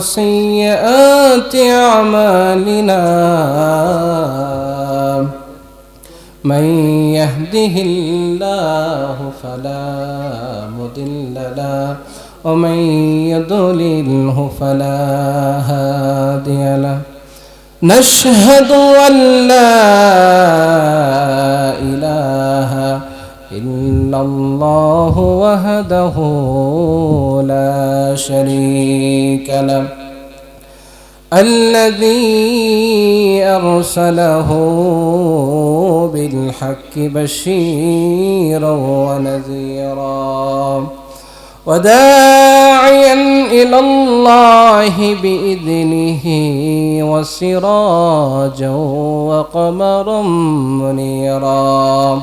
سيئات أعمالنا. من يهده الله فلا مضل له ومن يضلله فلا هادي له. نشهد أن لا إله إلا الله وحده لا شريك له. الذي أرسله بالحق بشيرا ونذيرا وداعيا إلى الله بإذنه وسراجا وقمرا منيرا.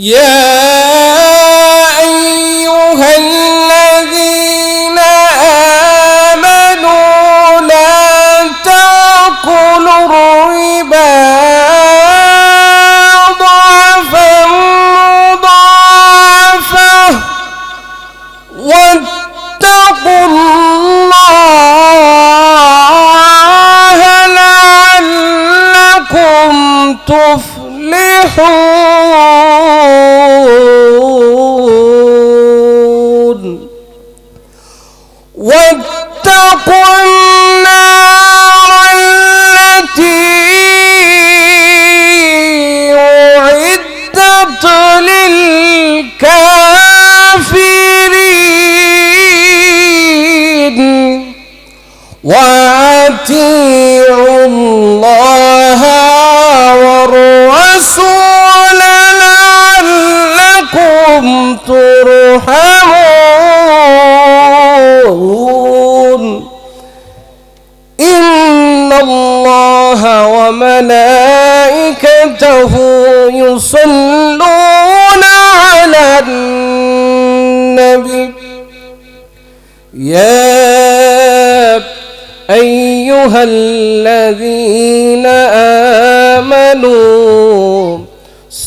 يا أيها الذين آمنوا لا تأكلوا الربا ضعفا مضاعفا واتقوا الله لعلكم تفلحون ترحمون إن الله وملائكته يصلون على النبي. يا أيها الذين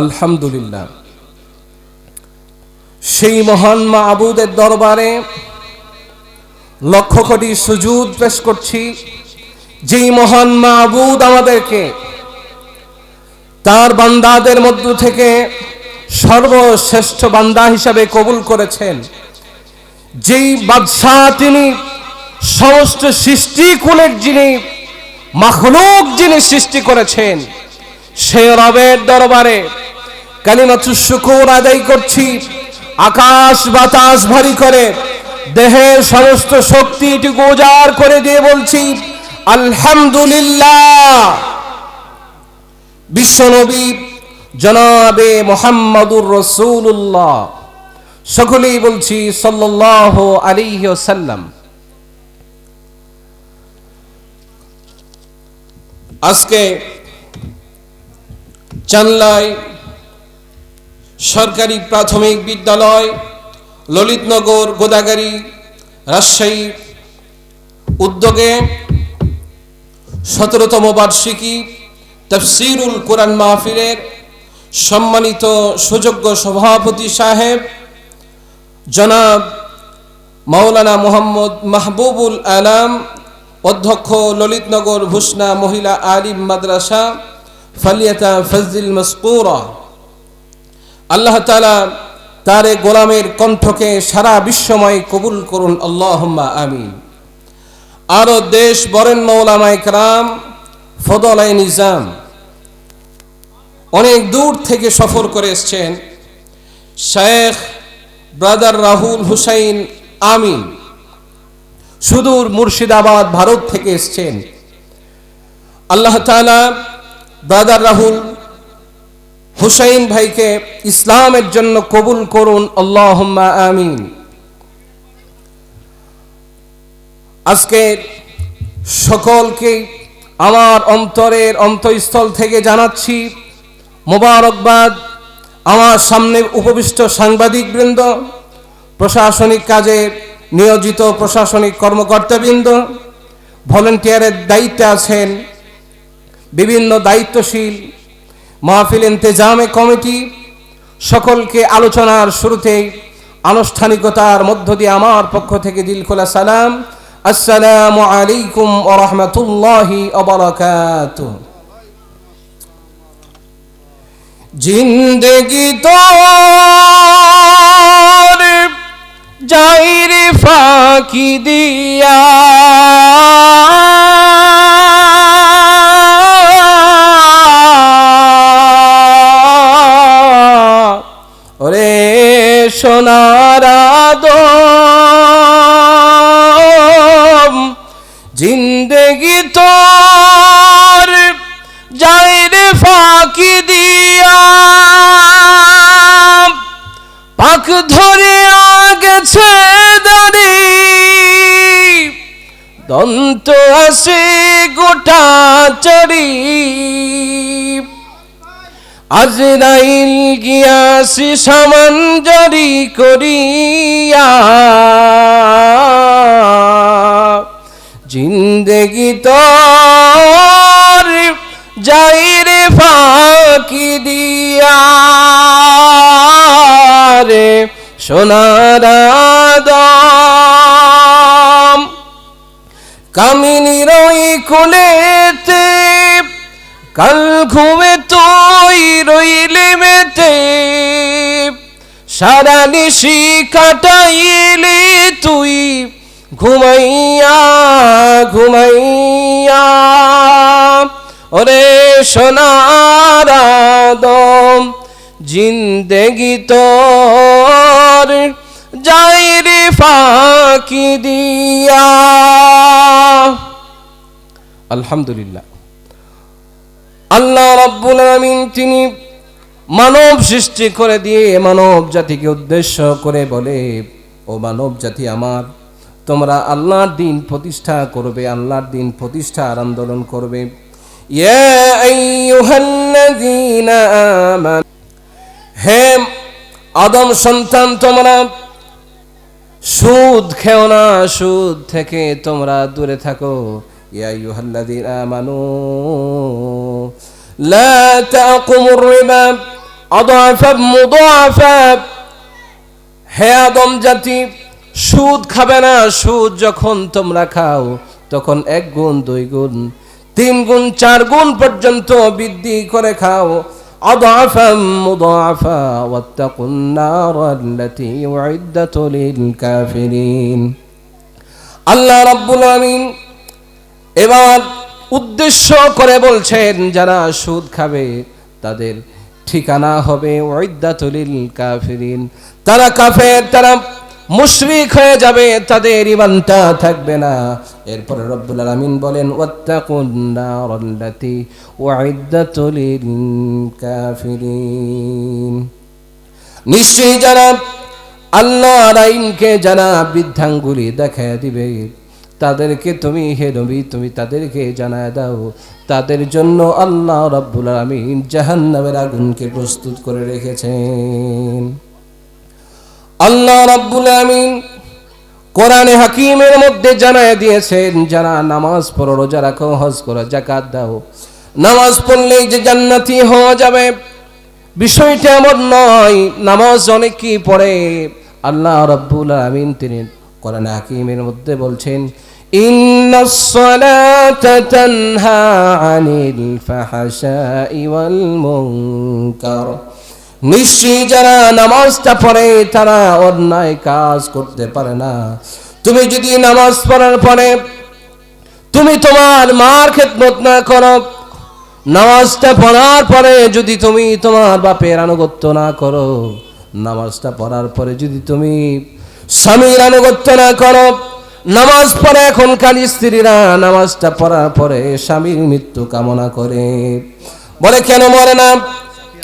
আলহামদুলিল্লাহ। সেই মহান মাহবুদের দরবারে লক্ষ কোটি সুজুদ পেশ করছি। যেই মহান মাহবুদ আমাদেরকে তার বান্দাদের মধ্য থেকে সর্বশ্রেষ্ঠ বান্দা হিসাবে কবুল করেছেন। যেই বাদশাহ তিনি সমস্ত সৃষ্টি কুলের যিনি মাখলুক যিনি সৃষ্টি করেছেন, সে রবের দরবারে কালিমাতু শুকুর আদায় করছি। আকাশ বাতাস ভারী করে। দেহের সমস্ত শক্তিটুকু উজাড় করে দিয়ে বলছি, আলহামদুলিল্লাহ। বিশ্বনবী জনাবে মোহাম্মদুর রসুল্লাহ সকলেই বলছি সাল্লাহ আলিহ সাল্লাম আজকে চাল্লায় সরকারি প্রাথমিক বিদ্যালয়, ললিতনগর গোদাগাড়ি রাজশাহী উদ্যোগে সতেরোতম বার্ষিকী তফসিরুল কোরআন মাহফিলের সম্মানিত সুযোগ্য সভাপতি সাহেব জনাব মাওলানা মোহাম্মদ মাহবুবুল আলাম, অধ্যক্ষ ললিতনগর ভুসনা মহিলা আলিম মাদ্রাসা ফালিয়াতা ফজল মসকুরা। আল্লাহ তালা তার এ গোলামের কণ্ঠকে সারা বিশ্বময় কবুল করুন, আল্লাহম্মা আমিন। আরও দেশ বরেন মৌলামায় কালাম ফদলাই নিজাম, অনেক দূর থেকে সফর করে এসছেন শেখ ব্রাদার রাহুল হুসাইন আমিন। সুদূর মুর্শিদাবাদ, ভারত থেকে এসছেন। আল্লাহ তালা ব্রাদার রাহুল হুসাইন ভাইকে ইসলামের জন্য কবুল করুন আল্লাহ আমিন। আজকে সকলকে আমার অন্তরের অন্তঃস্থল থেকে জানাচ্ছি, মোবারকবাদ। আমার সামনে উপবিষ্ট সাংবাদিকবৃন্দ, প্রশাসনিক কাজে নিয়োজিত প্রশাসনিক কর্মকর্তাবৃন্দ, ভলেন্টিয়ারের দায়িত্বে আছেন, বিভিন্ন দায়িত্বশীল মাহফিল ইন্তেজামে কমিটি সকলকে আলোচনার শুরুতেই আনুষ্ঠানিকতার মধ্য দিয়ে আমার পক্ষ থেকে দিল খোলা সালাম। আসসালামু আলাইকুম ও রহমতুল্লাহি জিন্দগি তো যাইর ফাঁকি দিয়া দন্ত আসে গোটা চড়ি। আজরাইল গিয়াসি সমান জারি করিয়া। জিন্দগি তোর যাইরে ফাঁকি দিয়া। রে সোনার দম কামিনীর ওই কোলেতে কাল ঘুমে তুই রইলে মেতে। সারা নিশি কাটাইলি তুই, ঘুমাইয়া ঘুমাইয়া। ওরে সোনার দম জিন্দেগি তোর ফাঁকি দিয়া। আলহামদুলিল্লাহ। আল্লাহ রব্বুল আমিন তিনি মানব সৃষ্টি করে দিয়ে মানব জাতিকে উদ্দেশ্য করে বলে, ও মানব জাতি আমার, তোমরা আল্লাহর দিন প্রতিষ্ঠা করবে, আল্লাহর দিন প্রতিষ্ঠার আন্দোলন করবে। হে আদম সন্তান, তোমরা সুদ খেও না, সুদ থেকে তোমরা দূরে থাকো। ইয়া আইয়ুহাল্লাযীনা আমানু, লা তাকুমুর রিবা আদাফা মুদাফা। হে আদম জাতি, সুদ খাবে না, সুদ যখন তোমরা খাও, তখন এক গুণ, দুই গুণ, তিন গুণ, চার গুণ পর্যন্ত বৃদ্ধি করে খাও। أضعفا مضاعفا واتقوا النار التي أعدت للكافرين আল্লাহ রাব্বুল আমিন এবার উদ্দেশ্য করে বলছেন যারা সুদ খাবে তাদের ঠিকানা হবে ওয়াইদাতুলিল কাফিরিন তারা কাফের তারা মুশরিক হয়ে যাবে, তাদের ইমানটা থাকবে না। এরপরে রব্বুল আলামিন বলেন নিশ্চয়ই যারা আল্লাহর আইনকে যারা বৃদ্ধাঙ্গুলি দেখায় দিবে। তাদেরকে তুমি হে নবী, তুমি তাদেরকে জানায় দাও। তাদের জন্য আল্লাহ রাব্বুল আলামিন জাহান্নামের আগুনকে প্রস্তুত করে রেখেছেন। আল্লাহ রাব্বুল আমিন কোরআনে হাকিমের মধ্যে জানায় দিয়েছেন, যারা নামাজ পড়ো, রোজা রাখো, হজ করো জাকাত দাও। নামাজ পড়লেই যে জান্নাতি হওয়া যাবে। বিষয়টা এমন নয়, নামাজ অনেক কি পড়ে। আল্লাহ রব্বুল আমিন তিনি কোরআন হাকিমের মধ্যে বলছেন সালাতা তানহা আনিল ফাহশাই ওয়াল মুনকার। নিশ্চয়ই যারা নামাজটা পড়ে, তারা অন্যায় কাজ করতে পারে না। তুমি যদি নামাজ পড়ার পরে তুমি তোমার মার খেদমত না করো, নামাজটা পড়ার পরে যদি তুমি তোমার বাপের আনুগত্য না করো, নামাজটা পড়ার পরে যদি তুমি স্বামীর আনুগত্য না করো, নামাজ পড়ে এখনকার স্ত্রীরা নামাজটা পড়ার পরে স্বামীর মৃত্যু কামনা করে। বলে কেন মরে না?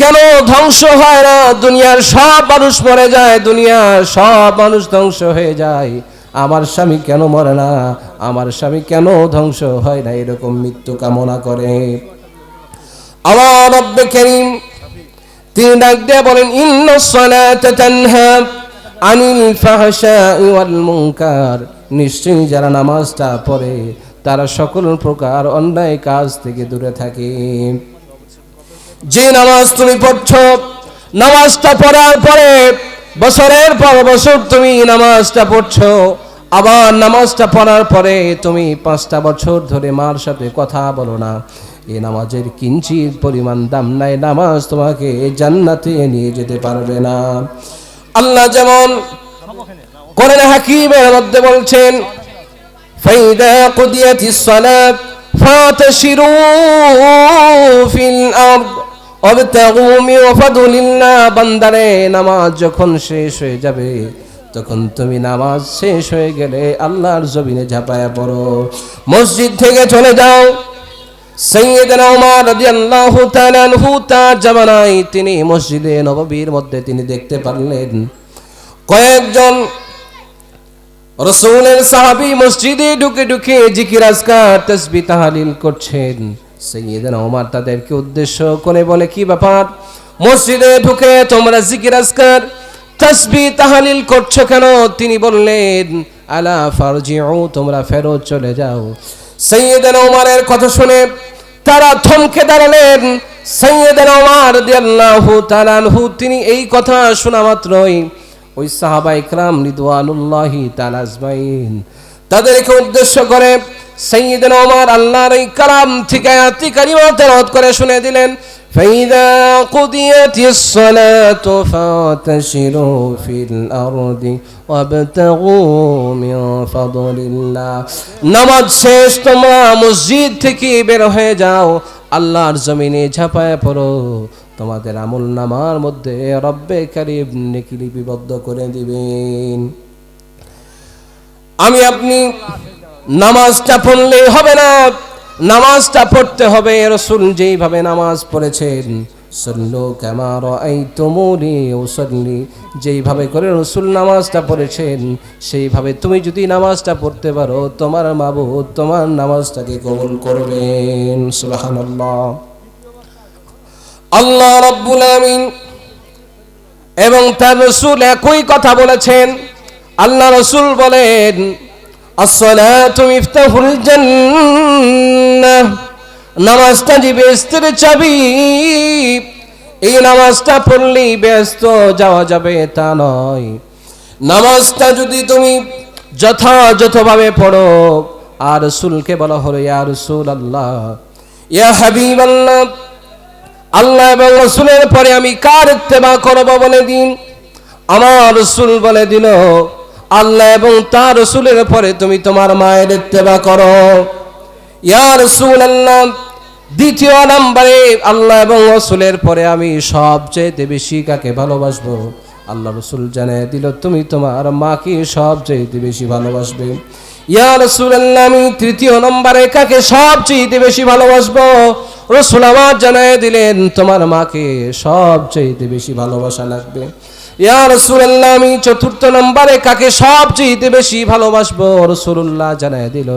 কেন ধ্বংস হয় না? দুনিয়ার সব মানুষ মরে যায়, দুনিয়ার সব মানুষ ধ্বংস হয়ে যায়। আমার স্বামী কেন মরে না? আমার স্বামী কেন ধ্বংস হয় না? এরকম মৃত্যু কামনা করে। আমার রব্বে করিম তিনি ডাক দিয়ে বলেন, ইন্ন তানহা আনিল ফাহশাই ওয়াল মুনকার। নিশ্চয়ই যারা নামাজটা পড়ে, তারা সকল প্রকার অন্যায় কাজ থেকে দূরে থাকে। যে নামাজ তুমি পড়ছ, নামাজটা পড়ার পরে বছরের পর বছর তুমি নামাজটা পড়ছো, আবার নামাজটা পড়ার পরে তুমি পাঁচটা বছর ধরে মার সাথে কথা বলো না। এ নামাজের কিঞ্চিত পরিমাণ দাম নাই, নামাজ তোমাকে জান্নাতে নিয়ে যেতে পারবে না। আল্লাহ যেমন কোরআন হাকিমের মধ্যে বলছেন, ফাইদা কুদিয়াতিস সালাত ফাতাশিরু ফিল আরদ অবতাগু মিন ফাদলিল্লাহ বান্দারে নামাজ যখন শেষ হয়ে যাবে, তখন তুমি নামাজ শেষ হয়ে গেলে আল্লাহর জমিনে ঝাঁপায়া পড়ো। মসজিদ থেকে চলে যাও। সৈয়দনা ওমর রাদিয়াল্লাহু তাআলা আনহু তার জামানায় তিনি মসজিদে নববীর মধ্যে তিনি দেখতে পারলেন। কয়েকজন রসুলের সাহাবি মসজিদে ঢুকে ঢুকে জিকির আজকার তসবি তাহালিল করছেন। সৈয়দনা ওমর তাদেরকে উদ্দেশ্য করে বলে, কি ব্যাপার? মসজিদে ঢুকে তোমরা জিকির আজকার তসবি তাহালিল করছ কেন? তিনি বললেন, আলা ফারজিউ, তোমরা ফেরত চলে যাও। সৈয়দনা ওমরের কথা শুনে তারা থমকে দাঁড়ালেন। সৈয়দনা ওমর রাদিয়াল্লাহু তাআলা আনহু, তিনি এই কথা শোনা মাত্রই ওই সাহাবা ইকরাম রিদওয়ানুল্লাহি তাআলা আজমাইন তাদেরকে উদ্দেশ্য করে সৈয়দনা ওমর আল্লাহর এই কালাম থেকে আয়াতি কারিমা তেলাওয়াত করে শুনে দিলেন فإذا قضيت الصلاة فانتشروا في الأرض وابتغوا من فضل الله নামাজ শেষ তোমরা মসজিদ থেকে বের হয়ে যাও আল্লাহর জমিনে ঝাঁপায় পড়ো তোমাদের আমল নামার মধ্যে রব্বে কারিম নেকি লিপিবদ্ধ করে দিবেন। আমি আপনি নামাজটা পড়লে হবে না, নামাজটা পড়তে হবে। রসুল যেইভাবে নামাজ পড়েছেন এই যেইভাবে করে রসুল নামাজটা পড়েছেন, সেইভাবে তুমি যদি নামাজটা পড়তে পারো, তোমার মাবুদ তোমার নামাজটাকে কবুল করবেন। সুবহানাল্লাহ। আল্লাহ রব্বুল আমিন এবং তার রসুল একই কথা বলেছেন। আল্লাহ রসুল বলেন নামাজটা যে বেহেস্তের চাবি, এই নামাজটা পড়লেই ব্যস্ত যাওয়া যাবে তা নয়। নামাজটা যদি তুমি যথাযথভাবে পড়ো, আর রসুলকে বলা হলো, ইয়া রসুল আল্লাহ ইয়া হাবিব আল্লাহ আল্লাহ এবং রসুলের পরে আমি কার ইত্তেবা করব বলে দিন? আমার রসুল বলে দিল, আল্লাহ এবং তার রসুলের পরে তুমি তোমার মায়ের ইত্তেবা করো। ইয়া রসুল আল্লাহ দ্বিতীয় নম্বরে আল্লাহ এবং রসুলের পরে আমি সবচেয়ে বেশি কাকে ভালোবাসবো? আল্লাহ রসুল জানাই দিল, তুমি তোমার মাকে সবচেয়ে বেশি ভালোবাসবে। আমি তৃতীয় নম্বরে কাকে সবচেয়ে বেশি ভালোবাসবো? রসুল আমার জানাই দিলেন, তোমার মাকে সবচেয়ে বেশি ভালোবাসা লাগবে। ইয়া রাসূলুল্লাহ, আমি চতুর্থ নম্বরে কাকে সবচেয়ে বেশি ভালোবাসবো? রাসূলুল্লাহ জানায় দিল,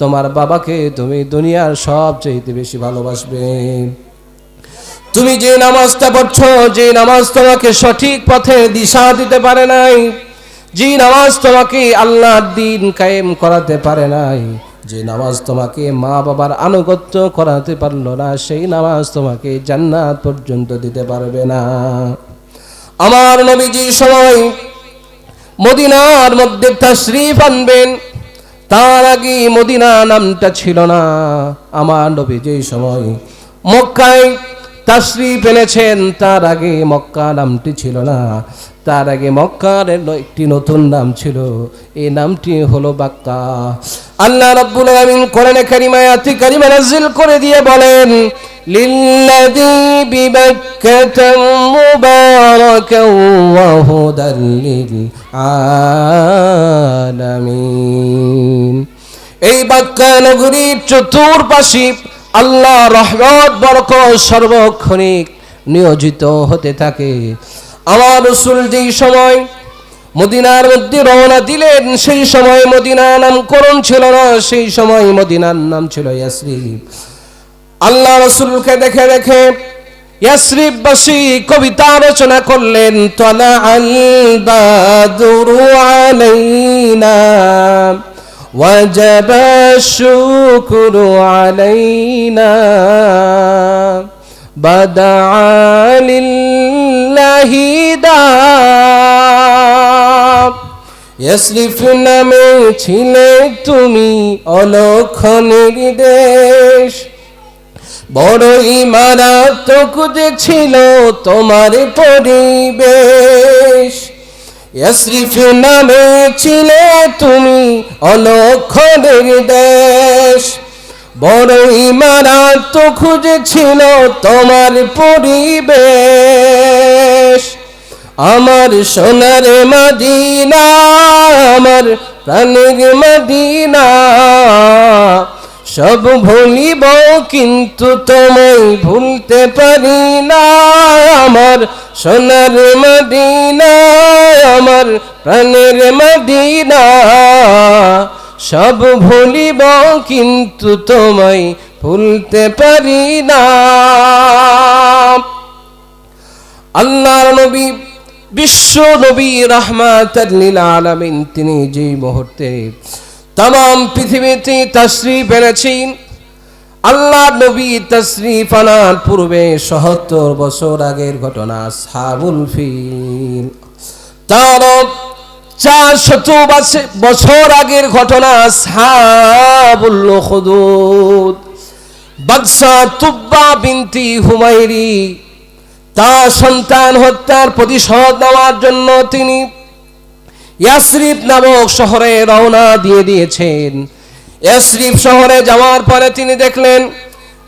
তোমার বাবাকে তুমি দুনিয়ার সবচেয়ে বেশি ভালোবাসবে। তুমি যে নামাজটা পড়ছো, যে নামাজ তোমাকে সঠিক পথে দিশা দিতে পারে নাই। যে নামাজ তোমাকে আল্লাহর দিন কায়েম করাতে পারে নাই, যে নামাজ তোমাকে মা বাবার আনুগত্য করাতে পারল না, সেই নামাজ তোমাকে জান্নাত পর্যন্ত দিতে পারবে না। আমার নবীজি সময় মদিনার মধ্যে তশরিফ আনবেন, তার আগে মদিনা নামটা ছিল না। আমার নবী যেই সময় মক্কায় তাশরিফ এনেছেন তার আগে মক্কা নামটি ছিল না। তার আগে মক্কার একটি নতুন নাম ছিল। এই নামটি হলো বাক্কা। আল্লাহ রাব্বুল আলামিন কোরআনে কারিমায় আয়াতি কারিমা নাযিল করে দিয়ে বলেন, লিল্লাযী বিবাক্কাতা মুবারাকাও ওয়া হুদাল আলামিন। এই বাক্কা নগরীর চতুর্পাশে আল্লাহ রহমত, বরকত সর্বক্ষণিক নিয়োজিত হতে থাকে। আমার রসুল যেই সময় মদিনার মধ্যে রওনা দিলেন, সেই সময় মদিনা নামকরণ ছিল না, সেই সময় মদিনার নাম ছিল ইয়াসরিফ। আল্লাহ রসুলকে দেখে দেখে ইয়াসরিফবাসী কবিতা রচনা করলেন তলা আল বাদরু আলাইনা। وجب الشكر علينا بدعا لله দাব ইয়াসরিফ নামে ছিলে তুমি অলক্ষণের দেশ বড়ই মারাত্মক যে ছিল তোমার পরিবেশ ইয়াসরিফ নামে ছিলে তুমি অলক্ষণের দেশ। বড়ই মারাত্মক খুঁজেছিল তোমার পরিবেশ। আমার সোনার মদিনা, আমার প্রাণের মদিনা। সব ভুলিব কিন্তু তোমায় ভুলতে পারি না। আমার সোনার মদিনা আমার প্রাণের মদিনা। সব ভুলিব কিন্তু তোমায় ভুলতে পারি না। আল্লাহর নবী, বিশ্ব নবী রহমাতাল্লিল আলামিন, তিনি যেই মুহূর্তে তাম পৃথিবীতে তশরিফ এনেছেন আল্লাহ নবী তশরিফ আনার পূর্বে সহত্তর বছর আগের ঘটনা, সাবুল ফিল। তার চার শত বছর আগের ঘটনা, সাবুল খুদুদ। বাদশা তুব্বা বিনতি হুমাইরি তার সন্তান হত্যার প্রতিশোধ নেওয়ার জন্য তিনি ইয়াসরিফ নামক শহরে রওনা দিয়ে দিয়েছেন। ইয়াসরিফ শহরে যাওয়ার পরে তিনি দেখলেন,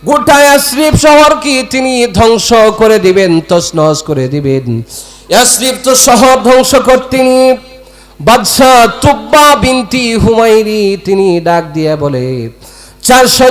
গোটা এসরিফ শহর কি? তিনি ধ্বংস করে দিবেন তসনস করে দিবেন। এসরিফ তো শহর ধ্বংস করতেন বাদশাহ তুব্বা বিনতি হুমাইরি তিনি ডাক দিয়ে বলে, চারশো